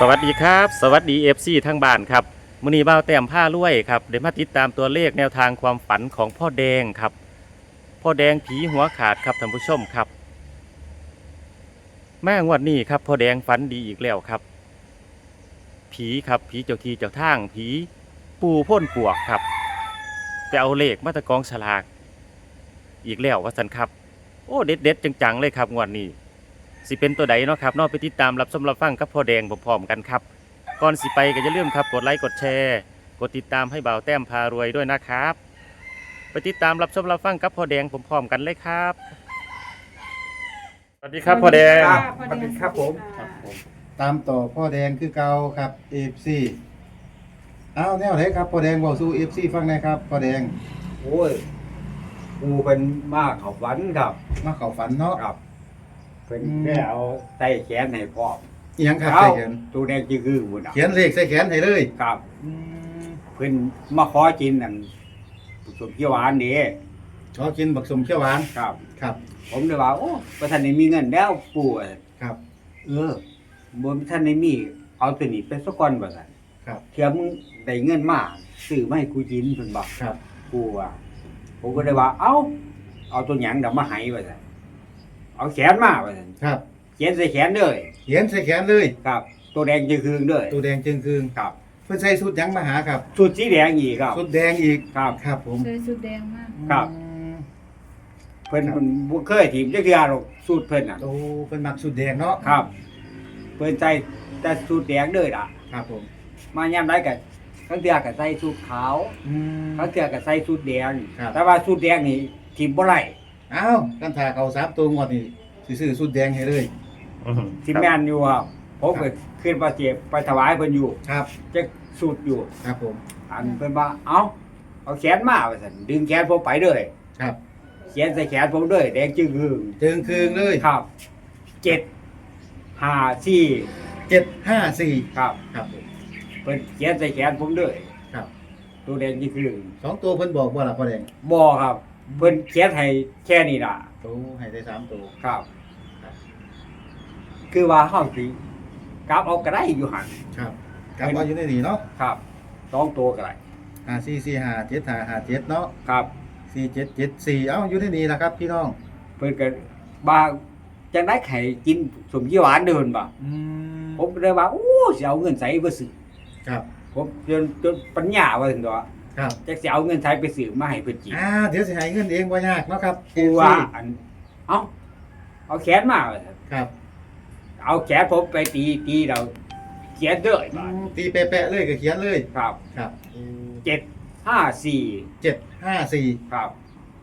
สวัสดีครับ สวัสดี FC ทั้งบ้านครับมือนีบ่าวแต้มผ้าลุวยครับเดี๋ยวมาติดตามตัวเลขแนวทางความฝันของพ่อแดงครับ พ่อแดงผีหัวขาดครับท่านผู้ชมครับ แม่งวดนี้ครับพ่อแดงฝันดีอีกแล้วครับ ผีครับผีเจ้าทีเจ้าทางผีปูพ่นปวกครับไปเอาเลขมาตะกองฉลาก อีกแล้วว่าสันครับ โอ้เด็ดเด็ดจังๆเลยครับงวดนี้ สิเป็นตัวใดเนาะครับเนอกไปติดตามรับชมรับฟังกับพ่อแดงพร้อมๆกันครับ ก่อนสิไปก็อย่าลืมครับกดไลค์กดแชร์ กดติดตามให้บ่าวแต้มพารวยด้วยนะครับ ไปติดตามรับชมรับฟังกับพ่อแดงพร้อมๆกันเลยครับ สวัสดีครับพ่อแดง ครับ สวัสดีครับผม ครับผมตามต่อพ่อแดงคือเก่าครับ FC เอาแนวไหนครับพ่อแดงบอกสู้ FC ฟังหนะครับพ่อแดงโอ้ยกูเป็นมากเขาฝันครับมาเข้าฝันเนาะครับ เป็นอืมแค่เอาใส่แขนให้พ่ออีหยังครับเอาใส่เขียนตัวแดงจือคือบุญเขียนเลขใส่แขนให้เลยครับอืมเพิ่นมาขอกินนั่นสมเขียวหวานนี่ชอบกินบักสมเขียวหวานครับ ครับ ผมเลยว่าโอ้ประธานนี่มีเงินแล้วปู่อะครับ เออบ่ท่านนี่มีเอาตัวนี้ไปสักก่อนว่าซั่นครับ เทื่อมึงได้เงินมาซื้อมาให้กูกินเพิ่นบอกครับ กูว่าผมก็เลยว่า เอ้าเอาตัวหยังเดี๋ยวมาให้ว่าซั่น เอาแขนมาว่าซั่นครับ เขียนใส่แขนเลยเขียนใส่แขนเลย ครับ ตัวแดงจือคืนเลยตัวแดงจึงคืงครับ เพิ่นใส่สุดหยังมาหาครับชุดสีแดงอีกครับสุดแดงอีกครับ ครับผมใส่ชุดแดงมาก ครับ อืมเพิ่นครับเพิ่นบ่เคยถีมจักเทื่อหรอกสูตรเพิ่นน่ะโอ้เพิ่นมักสุดแดงเนาะครับ เพิ่นใส่แต่สูตรแดงเลยล่ะ ครับผมมายามใดก็ทั้งเทื่อก็ใส่สูตรขาวอืม ทั้งเทื่อก็ใส่สูตรแดง ครับ แต่ว่าสูตรแดงนี่ถีมบ่ได้ อ้าวกันถ้าเขาสามตัวงวดนี่สิซื้อสุดแดงให้เลยสิแม่นอยู่ครับผมก็ขึ้นมาเจ็บไปถวายเพิ่นอยู่ครับจักสูตรอยู่ ครับผม อันเพิ่นว่าเอ้าเอาแขนมาว่าซั่นดึงแขนผมไปเลยครับเขียนใส่แขนผมเลยแดงจึงคือจึงคืงเลยครับเจ็ดห้าสี่เจ็ดห้าสี่ครับครับผม เพิ่นเขียนใส่แขนผมเลยครับ ตัวแดงจึงคือสองตัวเพิ่นบอกว่าล่ะพ่อแดงบ่ครับ เพิ่นเขียนให้แค่นี้ล่ะโอ้ให้ได้สามตัว ครับ ครับ คือว่าเฮาสิกลับเอาก็ได้อยู่หั่นครับกลับมาอยู่ในนี่เนาะครับสองตัวก็ได้ห้าสี่สี่ห้าเจ็ดห้าห้าเจ็ดเนาะครับ สี่เจ็ดเจ็ดสี่เอ้าอยู่ในนี่ล่ะครับ พี่น้อง เพิ่นก็บ่าจังได้ไข่กินสมยี่หวานเดินบ่อืมผมก็เลยว่าโอ้สิเอาเงินใส่บ่ซื้อครับ ผมจนจนปัญญาว่าถึงตัว ครับจักสิเอาเงินใช้ไปซื้อมาให้เพิ่นกินอ่าเดี๋ยวสิให้เงินเองบ่ยากเนาะครับกูว่าอันเอาเอาแขนมาว่าซั่นครับเอาแขนผมไปตีตีเราเขียนเด้ออืบาดมตีแปะๆเลยก็เขียนเลยครับครับเจ็ดห้าสี่เจ็ดห้าสี่ครับ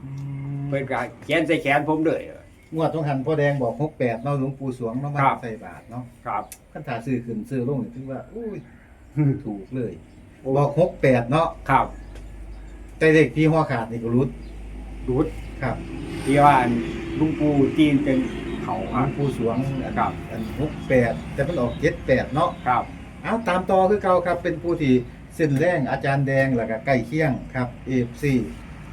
อืมเพิ่นก็เขียนใส่แขนผมเลย งวดต้องหันพ่อแดงบอกหกแปดเนาะหลวงปู่สวงเนาะมาครับ ใส่บาทเนาะครับคันถ้าซื้อขึ้นซื้อลงนี่ถือว่าอุ้ยถูกเลย บอกหกแปดเนาะครับแต่เด็กที่หัวขาดนี่ก็รุดดูดครับที่ว่าอันลุงปู่จีนเป็นเขาคหลรัวบงปู่สวงอันครับ อันหกแปดแต่มันออกเจ็ดแปดเนาะครับ เอาตามต่อคือเก่าครับเป็นผู้ที่เส้นแรงอาจารย์แดงแล้วก็ใกล้เคียงครับเอฟซี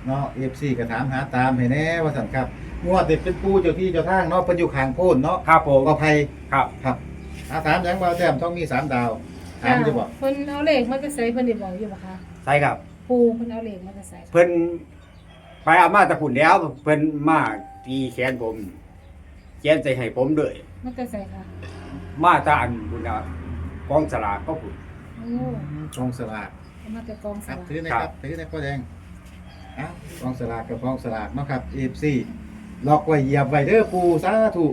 เนาะเอฟซีก็ถามหาตามให้แน่ว่าสั่นครับงวดเด็กเป็นผู้เจ้าที่เจ้าทางเนาะเพิ่นอยู่ข้างโพ้นเนาะครับผมก็ภัยครับ ครับอาถามหยังบ่าวแต้มต้องมีสามดาว ถามจะบอกเพิ่นเอาเลขมันจะใส่เพิ่นได้บอกอยู่บ่คะใช่ครับ ปูเพิ่นเอาเลขมันจะใส่เพิ่นไปเอามาแตะพุ่นแล้ว เพิ่นมาตีแขนผมเขียนใส่ให้ผมเลยมันจะใส่ค่ะมาตาอันพุ่นน่ะกองสลากก็พุ่นโอ้กองสลากเอามาแต่กองสครับลากถือนะคครัรับ บถือนะพ่อแดงเอ้ากองสลากกับกองสลากเนาะครับเอฟซีล็อกไว้เหยียบไว้เด้อปูสาธุ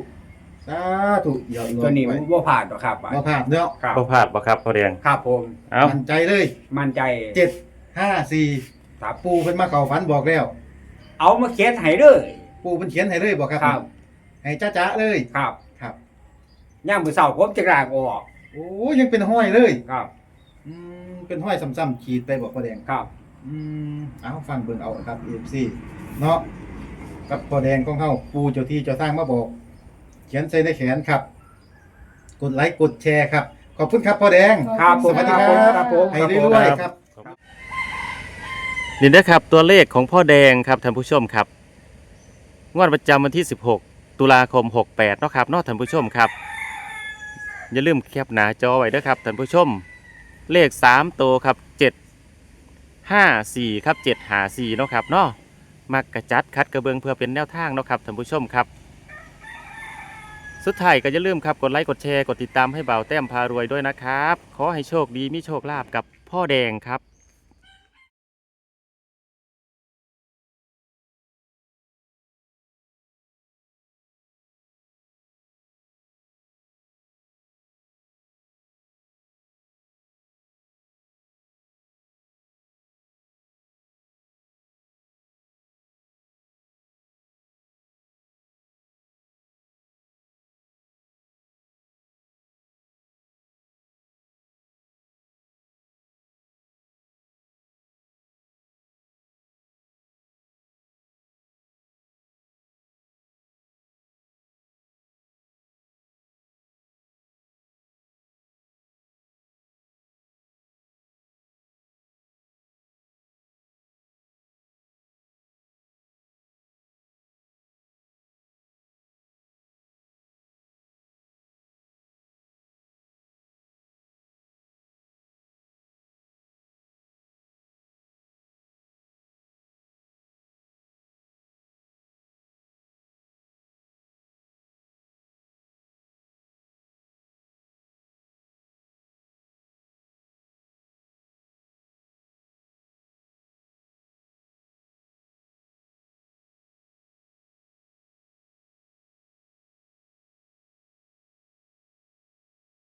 สาธุเหยียบล็อกตัวนี้ไว้บ่ผ่านหรอกครับบ่พลาดเนาะครับบ่พลาดบ่ครับพ่อแดงครับผม เอ้ามั่นใจเลยมั่นใจเจ็ดห้าสี่ครับ ปูเพิ่นมาเข้าฝันบอกแล้ว เอามาเขียนให้เลย ปูเพิ่นเขียนให้เลยบอกครับ ครับ ให้จ้าๆเลย ครับครับ ย่ามมื้อเช้าผมจะกลางออก โอ้ยังเป็นห้อยเลยครับ อืมเป็นห้อยซ้ำๆขีดไปบอกพ่อแดง ครับ อืมเอาฟังเบิ่งเอาครับ FC เนาะกับพ่อแดงของเฮาปูเจ้าที่เจ้าทางมาบอกเขียนใส่ในแขนครับ กดไลค์กดแชร์ครับ ขอบคุณครับพ่อแดง ครับผมสวัสดีครับผมครับผมให้รวยๆครับ นี่นะครับตัวเลขของพ่อแดงครับท่านผู้ชมครับ งวดประจำวันที่ 16 ตุลาคม 68เนาะครับเนาะท่านผู้ชมครับ อย่าลืมแคปหน้าจอไว้ด้วยครับท่านผู้ชม เลข 3 ตัวครับ 7 5 4 ครับ7 5 4เนาะครับเนาะมักกระจัดคัดกระเบืองเพื่อเป็นแนวทางเนาะครับท่านผู้ชมครับ สุดท้ายก็อย่าลืมครับกดไลค์กดแชร์กดติดตามให้เบาแต้มพารวยด้วยนะครับ ขอให้โชคดีมีโชคลาภกับพ่อแดงครับ